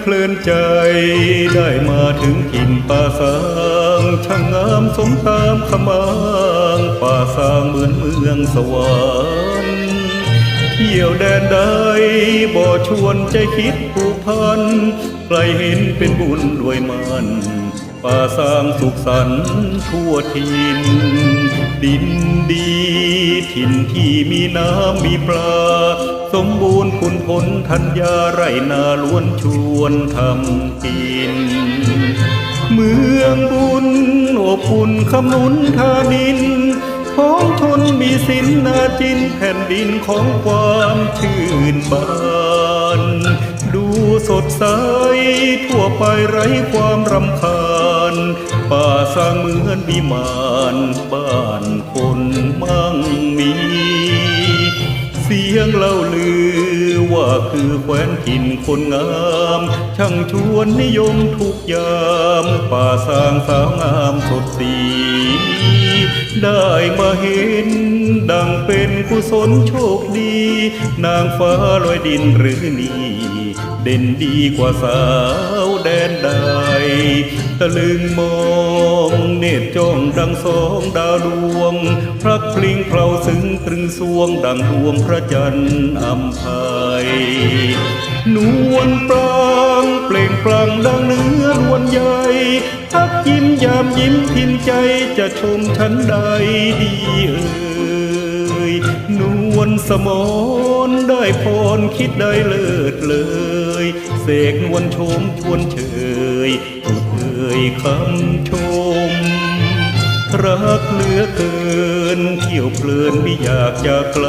เพลินใจ ได้มาถึงถิ่นป่าสางช่างงามสมตามขมางป่าสางเหมือนเมืองสวรรค์เที่ยวแดนใดบ่ชวนใจคิดผูกพันใครเห็นเป็นบุญด้วยมันป่าสางสุขสันต์ทั่วทินดินดี ถิ่นที่มีน้ำมีปลา สมบูรณ์คุณผลธัญญาไรนาล้วนชวนทำกิน เมืองบุญอบอุ่นคำนุนทานินท้องทนมีสินนาจินแผ่นดินของความชื่นบานดูสดใสทั่วไปไร้ความรำคาญ ป่าสร้างเหมือนวิมานบ้านคน เสียงเล่าลือ ว่าคือแคว้นถิ่นคนงาม ช่างชวนนิยมทุกยาม ป่าสร้างสาวงามสดสีได้มาเห็น ดังเป็นกุศลโชคดี นางฟ้าลอยดินหรือนี่เด่นดีกว่าสาวแดนใดตะลึงมอง เนตรจ้องดังสองดาวดวง พระพลิงเพลาซึ้งตรึงสวงดังดวงพระจันทร์อัมภัยนวลปรางเปล่งปลั่งดังเนื้อลวนใหญ่ทักยิ้มยามยิ้มพิมพ์ใจจะชมฉันใดดีเอ่ยนวลสมอนได้พรคิดได้เลิศเลย เสกนวลชมชวนเชยถูกเอ่ยคำชม รักเหลือเกินเที่ยวเพลินไม่อยากจากไกล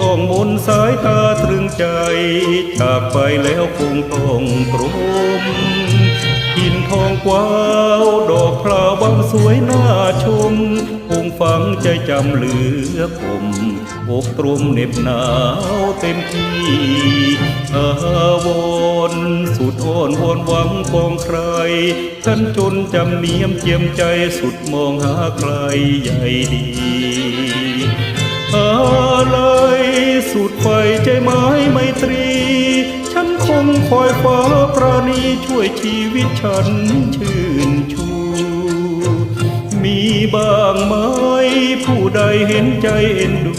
ต้องมนสายตาตรึงใจ จากไปแล้วคงต้องตรมหินทองกว้าว ดอกพลาบางสวยน่าชม ใจจำเหลือคมอกตรมเน็บหนาวเต็มที่อาวรณ์สุดอ้อนวอนหวังปองใครฉันจนจำเนียมเจียมใจสุดมองหาใครใหญ่ดีอะไรสุดไฟใจไม้ไมตรีฉันคงคอยฟ้าปราณีช่วยชีวิตฉันชื่นชู มีบ้างไหมผู้ใดเห็นใจเอ็นดู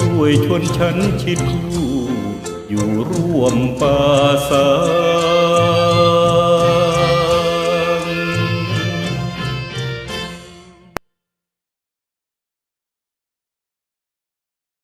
ช่วยชวนฉันชิดคู่อยู่ร่วมป่าสา